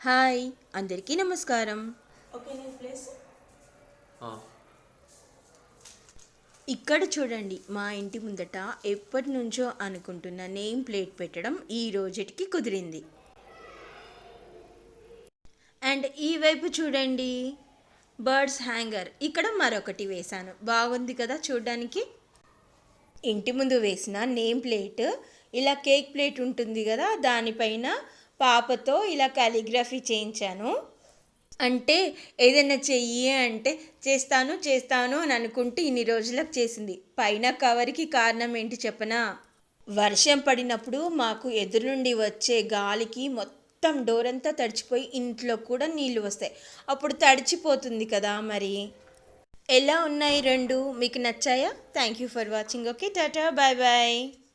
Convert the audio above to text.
Hi అందరికీ నమస్కారం. Okay నేను ప్లేస్? ఆ, ఇక్కడ చూడండి మా ఇంటి ముందట ఎప్పటి నుంచో అనుకుంటున్న నేమ్ ప్లేట్ పెట్టడం ఈ రోజుటికి కుదిరింది. అండ్ ఈ వైపు చూడండి బర్డ్స్ హ్యాంగర్. ఇక్కడ మరొకటి వేశాను. బాగుంది కదా చూడడానికి? ఇంటి ముందు వేసిన నేమ్ ప్లేట్ ఇలా కేక్ ప్లేట్ ఉంటుంది కదా దానిపైన పాపతో ఇలా కాలిగ్రఫీ చేయించాను. అంటే ఏదైనా చెయ్యి అంటే చేస్తాను చేస్తాను అని అనుకుంటూ ఇన్ని రోజులకు చేసింది. పైన కవర్కి కారణం ఏంటి చెప్పనా? వర్షం పడినప్పుడు మాకు ఎదురు నుండి వచ్చే గాలికి మొత్తం డోర్ అంతా తడిచిపోయి ఇంట్లో కూడా నీళ్ళు వస్తాయి. అప్పుడు తడిచిపోతుంది కదా మరి. ఎలా ఉన్నాయి రెండు? మీకు నచ్చాయా? Thank you for watching okay tata bye bye